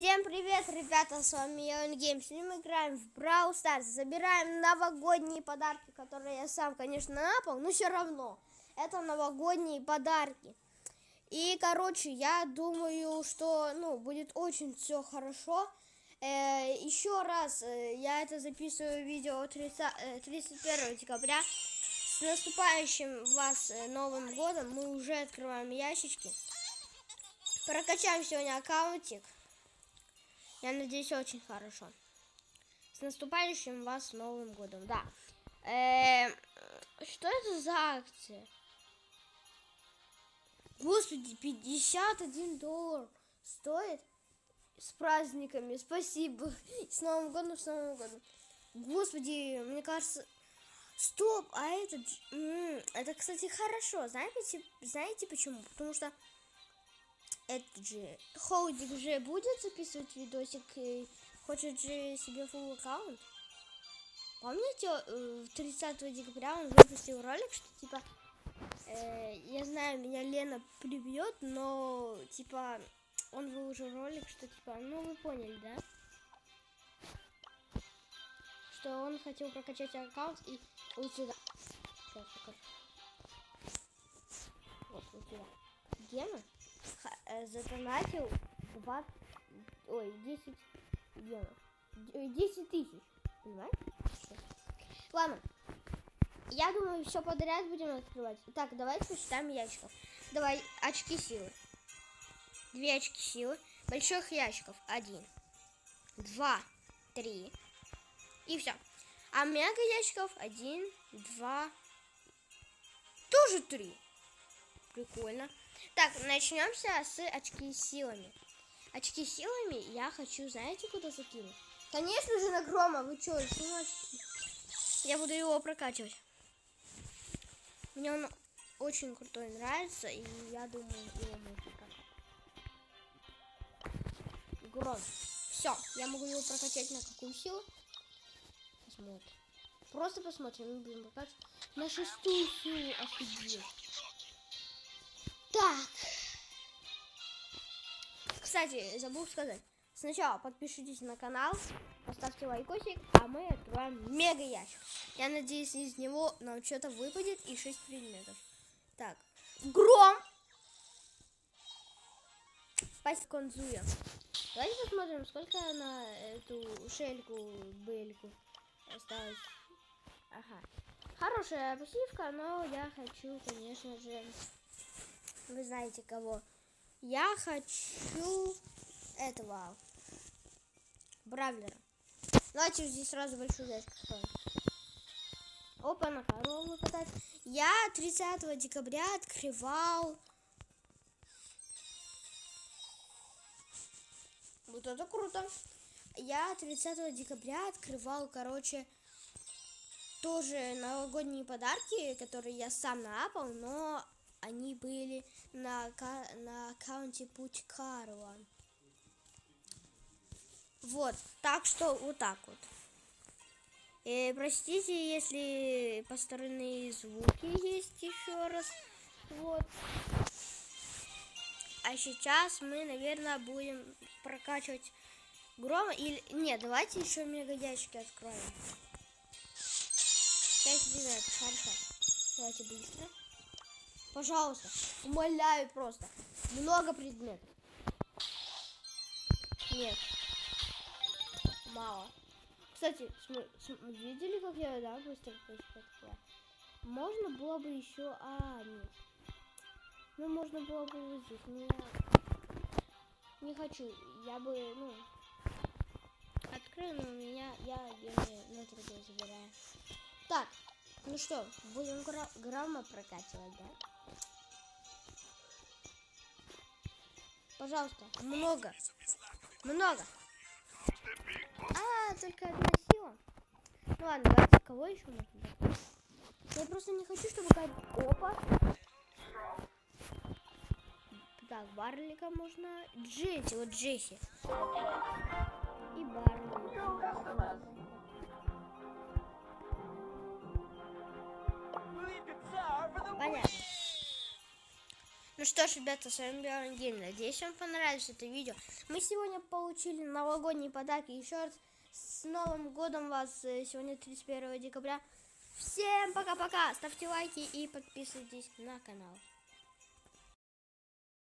Всем привет, ребята, с вами я Гейм. Сегодня мы играем в Brawl Stars. Забираем новогодние подарки, которые я сам, конечно, напал, но все равно. Это новогодние подарки. И, короче, я думаю, что, ну, будет очень все хорошо. Э, еще раз, э, я это записываю видео 30, э, 31 декабря. С наступающим вас э, Новым Годом мы уже открываем ящички. Прокачаем сегодня аккаунтик. Я надеюсь, очень хорошо. С наступающим вас Новым Годом, да. Э, что это за акция? Господи, 51 доллар стоит с праздниками. Спасибо. С Новым годом, с Новым годом. Господи, мне кажется... Стоп, а это... Это, кстати, хорошо. Знаете, знаете почему? Потому что этот же Холдик же будет записывать видосик и хочет же себе full аккаунт. Помните, 30 декабря он выпустил ролик, что типа, э, я знаю, меня Лена прибьет, но типа он выложил ролик, что типа, ну вы поняли, да? Что он хотел прокачать аккаунт и вот сюда. Сейчас покажу. Вот, вот сюда. Гена задонатил 20, ой, 10 евро. 10 тысяч, понимаете? Ладно, я думаю, все подряд будем открывать. Так, давайте посчитаем ящиков. Давай, очки силы. Две очки силы. Больших ящиков. Один, два, три. И все. А мега ящиков один, два, тоже три. Прикольно. Так, начнемся с очки силами. Очки силами я хочу, знаете, куда закинуть? Конечно же на Грома, вы что, Я буду его прокачивать. Мне он очень крутой нравится, и я думаю, его можно прокачать. Гром. Все, я могу его прокачать на какую силу? Посмотрим. Просто посмотрим, мы будем прокачивать на шестую силу. Офигеть. Так. Кстати, забыл сказать. Сначала подпишитесь на канал, поставьте лайкосик, а мы откроем мега ящик. Я надеюсь, из него нам что-то выпадет и 6 предметов. Так, гром! Пасть конзуя. Давайте посмотрим, сколько на эту шельку, бельку осталось. Ага. Хорошая пассивка, но я хочу, конечно же, вы знаете кого. Я хочу этого Бравлера. Давайте здесь сразу большую откроем. Опа, на корову выпадает. Я 30 декабря открывал... Вот это круто. Я 30 декабря открывал, короче, тоже новогодние подарки, которые я сам наапал, но они были на, на аккаунте Путь Карла. Вот, так что вот так вот. И простите, если посторонние звуки есть еще раз. Вот. А сейчас мы, наверное, будем прокачивать грома. Или. Нет, давайте еще мегадячки откроем. 5 минут, хорошо. Давайте быстро. Пожалуйста, умоляю просто. Много предметов. Нет. Мало. Кстати, видели, как я, да, быстро потекла? Можно было бы еще... А, нет. Ну, можно было бы вот здесь. Но я не хочу. Я бы, ну... Открою, но у меня... Я гены на другой забираю. Так, ну что, будем гра грамма прокачивать, да? Пожалуйста, много. Много. А, только одна сила. Ну ладно, давайте кого еще можно? Я просто не хочу, чтобы как опа. Так, Барлика можно. Джесси, вот Джесси. И Барли. Ну что ж, ребята, с вами был Ангель. Надеюсь, вам понравилось это видео. Мы сегодня получили новогодние подарки. Еще раз с Новым годом вас. э, Сегодня 31 декабря. Всем пока-пока. Ставьте лайки и подписывайтесь на канал.